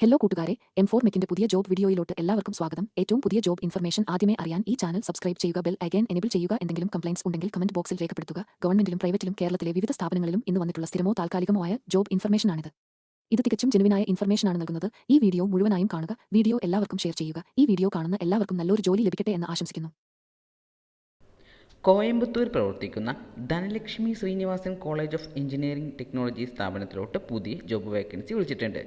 Hello കൂട്ടുകാരെ M four മെക്കിന്റെ പുതിയ job വീഡിയോയിലോട്ട് എല്ലാവർക്കും സ്വാഗതം. ഏറ്റവും പുതിയ ജോബ് ഇൻഫർമേഷൻ ആദ്യമേ അറിയാൻ ഈ ചാനൽ സബ്സ്ക്രൈബ് ചെയ്യുക ബെൽ അഗൈൻ എനേബിൾ ചെയ്യുക എന്തെങ്കിലും കംപ്ലൈൻസ് ഉണ്ടെങ്കിൽ കമന്റ് ബോക്സിൽ രേഖപ്പെടുത്തുക. ഗവൺമെന്റിലും പ്രൈവറ്റിലും കേരളത്തിലെ വിവിധ സ്ഥാപനങ്ങളിലും ഇന്ന് വന്നിട്ടുള്ള സ്ഥിരമോ താൽക്കാലികമോ ആയ ജോബ് ഇൻഫർമേഷനാണിത്. ഇത് തികച്ചും ജെനുവിനായ ഇൻഫർമേഷനാണ് നൽകുന്നത്. ഈ വീഡിയോ മുഴുവനായും കാണുക വീഡിയോ എല്ലാവർക്കും ഷെയർ ചെയ്യുക. ഈ വീഡിയോ കാണുന്ന എല്ലാവർക്കും നല്ലൊരു ജോലി ലഭിക്കട്ടെ എന്ന് ആശംസിക്കുന്നു. കോയമ്പത്തൂർ പ്രവർത്തിക്കുന്ന Dhanalakshmi Srinivasan college of engineering technology സ്ഥാപനത്തിലോട്ട് പുതിയ ജോബ് വേക്കൻസി വിളിച്ചിട്ടുണ്ട്.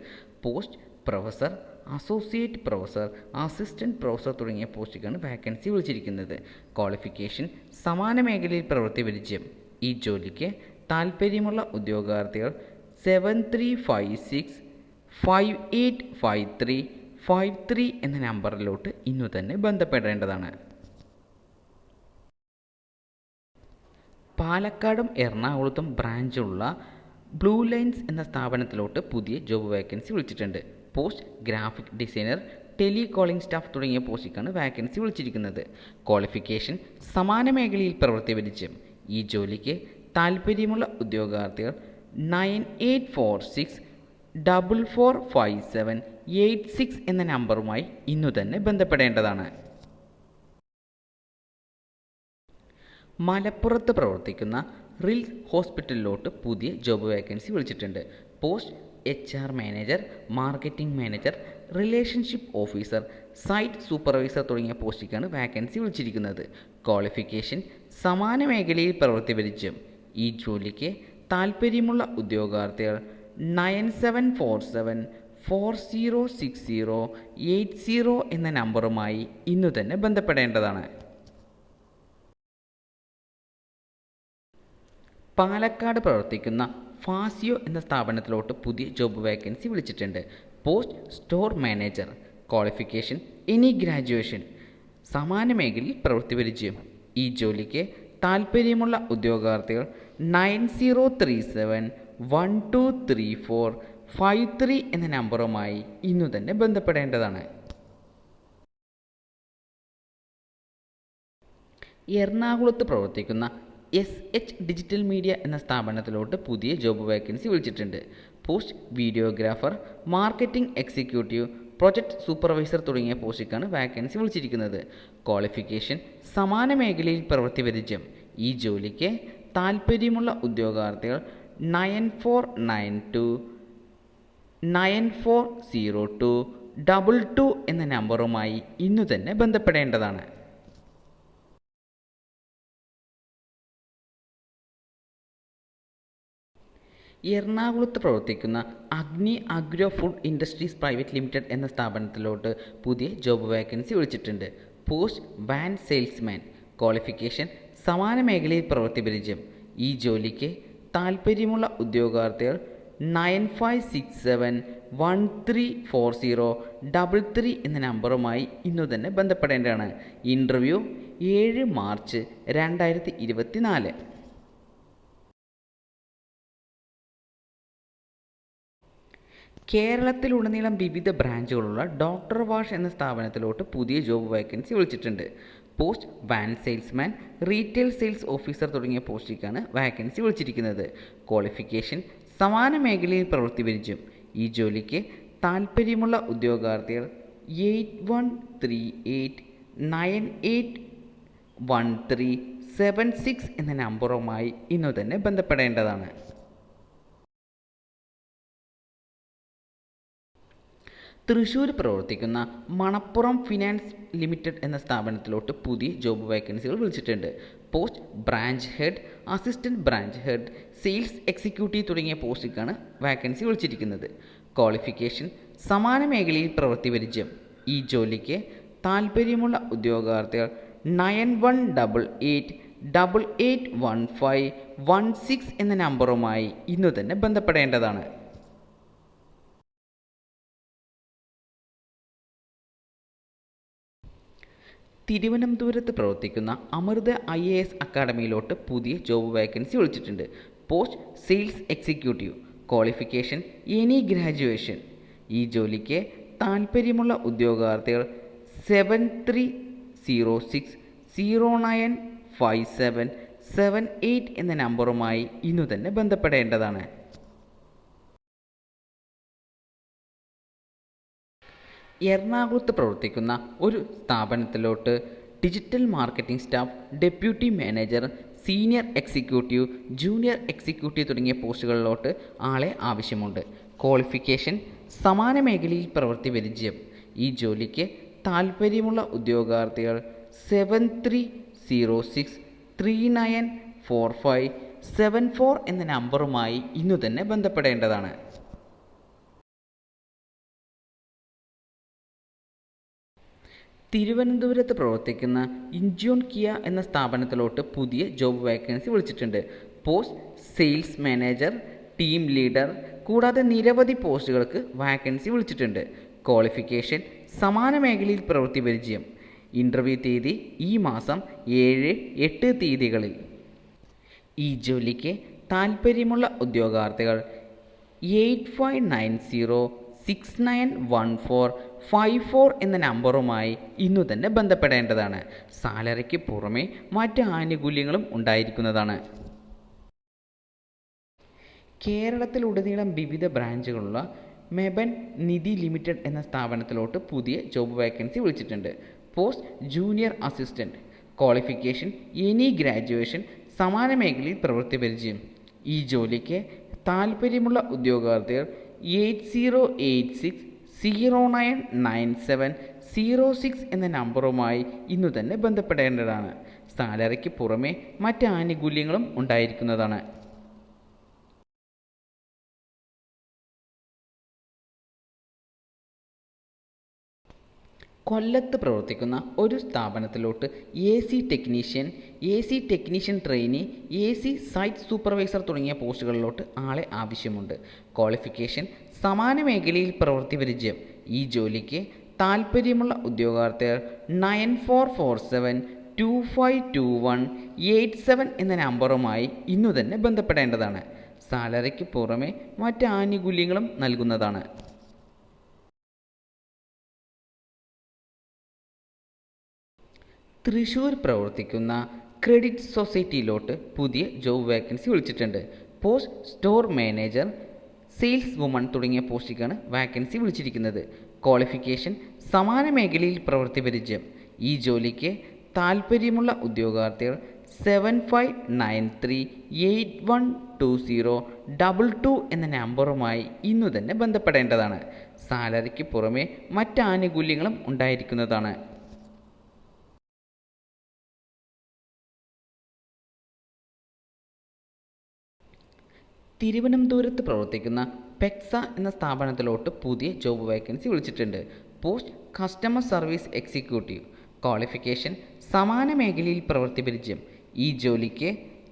Post professor associate professor assistant professor തുടങ്ങിയ പോസ്റ്റുകളാണ് വാക്കൻസി വിളിച്ചിരിക്കുന്നത്. ക്വാളിഫിക്കേഷൻ സമാന മേഖലയിൽ പ്രവൃത്തി പരിചയം. ഈ ജോലിക്ക് താൽപ്പര്യമുള്ള ഉദ്യോഗാർത്ഥികൾ seven three five six five eight five three five three എന്ന നമ്പറിലോട്ട് ഇന്നു തന്നെ ബന്ധപ്പെടേണ്ടതാണ്. പാലക്കാടും എറണാകുളത്തും ബ്രാഞ്ചുള്ള ബ്ലൂ ലൈൻസ് എന്ന സ്ഥാപനത്തിലോട്ട് പുതിയ ജോബ് വേക്കൻസി വിളിച്ചിട്ടുണ്ട്. Post graphic designer tele calling staff തുടങ്ങിയ പോസ്റ്റിക്കാണ് വാക്കൻസി വിളിച്ചിരിക്കുന്നത്. ക്വാളിഫിക്കേഷൻ സമാന മേഖലയിൽ പ്രവൃത്തി ഈ ജോലിക്ക് താൽപ്പര്യമുള്ള ഉദ്യോഗാർത്ഥികൾ nine eight four six double four five seven eight six എന്ന നമ്പറുമായി ഇന്നു തന്നെ ബന്ധപ്പെടേണ്ടതാണ്. മലപ്പുറത്ത് പ്രവർത്തിക്കുന്ന റിൽസ് ഹോസ്പിറ്റലിലോട്ട് പുതിയ ജോബ് വേക്കൻസി വിളിച്ചിട്ടുണ്ട്. Post H R manager marketing manager relationship officer site supervisor തുടങ്ങിയ പോസ്റ്റിലേക്കാണ് വാക്കൻസി വിളിച്ചിരിക്കുന്നത്. ക്വാളിഫിക്കേഷൻ സമാന മേഖലയിൽ പ്രവൃത്തി പരിചയം ഈ ജോലിക്ക് താൽപ്പര്യമുള്ള ഉദ്യോഗാർത്ഥികൾ nine seven four seven four zero six zero eight zero എന്ന നമ്പറുമായി ഇന്നു തന്നെ ബന്ധപ്പെടേണ്ടതാണ്. പാലക്കാട് പ്രവർത്തിക്കുന്ന ഫാസിയോ എന്ന സ്ഥാപനത്തിലോട്ട് പുതിയ ജോബ് വേക്കൻസി വിളിച്ചിട്ടുണ്ട്. Post store manager qualification any graduation സമാന മേഖലയിൽ പ്രവൃത്തി പരിചയം. ഈ ജോലിക്ക് താൽപ്പര്യമുള്ള ഉദ്യോഗാർത്ഥികൾ nine zero three seven one two three four five three എന്ന നമ്പറുമായി ഇന്നു തന്നെ ബന്ധപ്പെടേണ്ടതാണ്. എറണാകുളത്ത് പ്രവർത്തിക്കുന്ന എസ് എച്ച് ഡിജിറ്റൽ മീഡിയ എന്ന സ്ഥാപനത്തിലോട്ട് പുതിയ ജോബ് വേക്കൻസി വിളിച്ചിട്ടുണ്ട്. Post videographer marketing executive project supervisor തുടങ്ങിയ പോസ്റ്റിക്കാണ് വാക്കൻസി വിളിച്ചിരിക്കുന്നത്. ക്വാളിഫിക്കേഷൻ സമാന മേഖലയിൽ പ്രവൃത്തി പരിചയം. ഈ ജോലിക്ക് താൽപ്പര്യമുള്ള ഉദ്യോഗാർത്ഥികൾ nine four nine two nine four zero two double two എന്ന നമ്പറുമായി ഇന്നു തന്നെ ബന്ധപ്പെടേണ്ടതാണ്. എറണാകുളത്ത് പ്രവർത്തിക്കുന്ന Agni agro food industries private limited എന്ന സ്ഥാപനത്തിലോട്ട് പുതിയ ജോബ് വേക്കൻസി വിളിച്ചിട്ടുണ്ട്. Post van salesman. ക്വാളിഫിക്കേഷൻ സമാന മേഖലയിൽ പ്രവൃത്തി പരിചയം ഈ ജോലിക്ക് താൽപ്പര്യമുള്ള ഉദ്യോഗാർത്ഥികൾ nine five six seven one three four zero double three എന്ന നമ്പറുമായി ഇന്നു തന്നെ ബന്ധപ്പെടേണ്ടതാണ്. ഇന്റർവ്യൂ ഏഴ് മാർച്ച് രണ്ടായിരത്തി ഇരുപത്തി നാല് കേരളത്തിലുടനീളം വിവിധ ബ്രാഞ്ചുകളുള്ള ഡോക്ടർ വാഷ് എന്ന സ്ഥാപനത്തിലോട്ട് പുതിയ ജോബ് വേക്കൻസി വിളിച്ചിട്ടുണ്ട്. Post van salesman retail sales officer തുടങ്ങിയ പോസ്റ്റിലേക്കാണ് വാക്കൻസി വിളിച്ചിരിക്കുന്നത്. ക്വാളിഫിക്കേഷൻ സമാന മേഖലയിൽ പ്രവൃത്തി പരിചയം. ഈ ജോലിക്ക് താൽപ്പര്യമുള്ള ഉദ്യോഗാർത്ഥികൾ eight one three eight nine eight one three seven six എന്ന നമ്പറുമായി ഇന്നു തന്നെ ബന്ധപ്പെടേണ്ടതാണ്. തൃശ്ശൂർ പ്രവർത്തിക്കുന്ന മണപ്പുറം ഫിനാൻസ് ലിമിറ്റഡ് എന്ന സ്ഥാപനത്തിലോട്ട് പുതിയ ജോബ് വേക്കൻസികൾ വിളിച്ചിട്ടുണ്ട്. Post branch head assistant branch head sales executive തുടങ്ങിയ പോസ്റ്റിലേക്കാണ് വാക്കൻസി വിളിച്ചിരിക്കുന്നത്. ക്വാളിഫിക്കേഷൻ സമാന മേഖലയിൽ പ്രവൃത്തി പരിചയം. ഈ ജോലിക്ക് താൽപ്പര്യമുള്ള ഉദ്യോഗാർത്ഥികൾ nine one double eight double eight one five one six എന്ന നമ്പറുമായി ഇന്നു തന്നെ ബന്ധപ്പെടേണ്ടതാണ്. തിരുവനന്തപുരത്ത് പ്രവർത്തിക്കുന്ന അമൃത ഐ എ എസ് അക്കാഡമിയിലോട്ട് പുതിയ ജോബ് വേക്കൻസി വിളിച്ചിട്ടുണ്ട്. Post sales executive qualification any graduation. ഈ ജോലിക്ക് താൽപ്പര്യമുള്ള ഉദ്യോഗാർത്ഥികൾ seven three zero six zero nine five seven seven eight എന്ന നമ്പറുമായി ഇന്നു തന്നെ ബന്ധപ്പെടേണ്ടതാണ്. എറണാകുളത്ത് പ്രവർത്തിക്കുന്ന ഒരു സ്ഥാപനത്തിലോട്ട് digital marketing staff deputy manager senior executive junior executive തുടങ്ങിയ പോസ്റ്റുകളിലോട്ട് ആളെ ആവശ്യമുണ്ട്. ക്വാളിഫിക്കേഷൻ സമാന മേഖലയിൽ പ്രവൃത്തി പരിചയം. ഈ ജോലിക്ക് താൽപ്പര്യമുള്ള ഉദ്യോഗാർത്ഥികൾ seven three zero six three nine four five seven four എന്ന നമ്പറുമായി ഇന്നു തന്നെ ബന്ധപ്പെടേണ്ടതാണ്. തിരുവനന്തപുരത്ത് പ്രവർത്തിക്കുന്ന ഇൻജോൺ കിയ എന്ന സ്ഥാപനത്തിലോട്ട് പുതിയ ജോബ് വേക്കൻസി വിളിച്ചിട്ടുണ്ട്. Post sales manager team leader കൂടാതെ നിരവധി പോസ്റ്റുകൾക്ക് വാക്കൻസി വിളിച്ചിട്ടുണ്ട്. ക്വാളിഫിക്കേഷൻ സമാന മേഖലയിൽ പ്രവൃത്തി പരിചയം. ഇന്റർവ്യൂ തീയതി ഈ മാസം ഏഴ് എട്ട് തീയതികളിൽ. ഈ ജോലിക്ക് താൽപ്പര്യമുള്ള ഉദ്യോഗാർത്ഥികൾ eight five nine zero six nine one four five four എന്ന നമ്പറുമായി ഇന്നു തന്നെ ബന്ധപ്പെടേണ്ടതാണ്. സാലറിക്ക് പുറമെ മറ്റ് ആനുകൂല്യങ്ങളും ഉണ്ടായിരിക്കുന്നതാണ്. കേരളത്തിലുടനീളം വിവിധ ബ്രാഞ്ചുകളുള്ള മെബൻ നിധി ലിമിറ്റഡ് എന്ന സ്ഥാപനത്തിലോട്ട് പുതിയ ജോബ് വേക്കൻസി വിളിച്ചിട്ടുണ്ട്. Post junior assistant qualification any graduation സമാന മേഖലയിൽ പ്രവൃത്തി പരിചയം. ഈ ജോലിക്ക് താൽപ്പര്യമുള്ള ഉദ്യോഗാർത്ഥികൾ eight zero eight six zero nine nine seven zero six എന്ന നമ്പറുമായി ഇന്നു തന്നെ ബന്ധപ്പെടേണ്ടതാണ്. സാലറിക്ക് പുറമെ മറ്റ് ആനുകൂല്യങ്ങളും ഉണ്ടായിരിക്കുന്നതാണ്. കൊല്ലത്ത് പ്രവർത്തിക്കുന്ന ഒരു സ്ഥാപനത്തിലോട്ട് A C technician A C technician trainee A C site supervisor തുടങ്ങിയ പോസ്റ്റുകളിലോട്ട് ആളെ ആവശ്യമുണ്ട്. ക്വാളിഫിക്കേഷൻ സമാന മേഖലയിൽ പ്രവൃത്തി പരിചയം. ഈ ജോലിക്ക് താൽപ്പര്യമുള്ള ഉദ്യോഗാർത്ഥികൾ nine four four seven two five two one eight seven എന്ന നമ്പറുമായി ഇന്നു തന്നെ ബന്ധപ്പെടേണ്ടതാണ്. സാലറിക്ക് പുറമെ മറ്റ് ആനുകൂല്യങ്ങളും നൽകുന്നതാണ്. തൃശൂർ പ്രവർത്തിക്കുന്ന ക്രെഡിറ്റ് സൊസൈറ്റിയിലോട്ട് പുതിയ ജോബ് വേക്കൻസി വിളിച്ചിട്ടുണ്ട്. Post store manager sales woman തുടങ്ങിയ പോസ്റ്റിക്കാണ് വാക്കൻസി വിളിച്ചിരിക്കുന്നത്. ക്വാളിഫിക്കേഷൻ സമാന മേഖലയിൽ പ്രവൃത്തി പരിചയം ഈ ജോലിക്ക് താൽപ്പര്യമുള്ള ഉദ്യോഗാർത്ഥികൾ seven five nine three eight one two zero double two എന്ന നമ്പറുമായി ഇന്നു തന്നെ ബന്ധപ്പെടേണ്ടതാണ്. സാലറിക്ക് പുറമെ മറ്റ് ആനുകൂല്യങ്ങളും ഉണ്ടായിരിക്കുന്നതാണ്. തിരുവനന്തപുരത്ത് പ്രവർത്തിക്കുന്ന പെക്സ എന്ന സ്ഥാപനത്തിലോട്ട് പുതിയ ജോബ് വേക്കൻസി വിളിച്ചിട്ടുണ്ട്. Post customer service executive. Qualification സമാന മേഖലയിൽ പ്രവൃത്തി പരിചയം. ഈ ജോലിക്ക്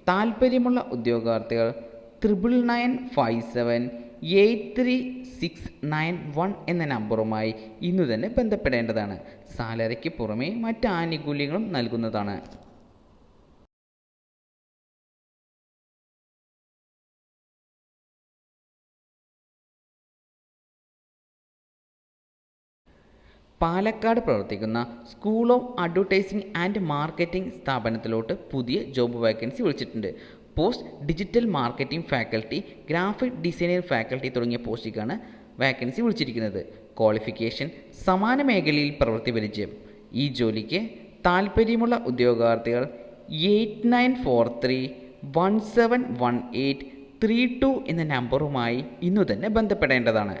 താൽപ്പര്യമുള്ള ഉദ്യോഗാർത്ഥികൾ triple nine five seven eight three six nine one എന്ന നമ്പറുമായി ഇന്നു തന്നെ ബന്ധപ്പെടേണ്ടതാണ്. സാലറിക്ക് പുറമേ മറ്റ് ആനുകൂല്യങ്ങളും നൽകുന്നതാണ്. പാലക്കാട് പ്രവർത്തിക്കുന്ന school of advertising and marketing സ്ഥാപനത്തിലോട്ട് പുതിയ ജോബ് വേക്കൻസി വിളിച്ചിട്ടുണ്ട്. Post digital marketing faculty graphic designer faculty തുടങ്ങിയ പോസ്റ്റിലേക്കാണ് വാക്കൻസി വിളിച്ചിരിക്കുന്നത്. ക്വാളിഫിക്കേഷൻ സമാന മേഖലയിൽ പ്രവൃത്തി പരിചയം. ഈ ജോലിക്ക് താൽപ്പര്യമുള്ള ഉദ്യോഗാർത്ഥികൾ eight nine four three one seven one eight three two എന്ന നമ്പറുമായി ഇന്നു തന്നെ ബന്ധപ്പെടേണ്ടതാണ്.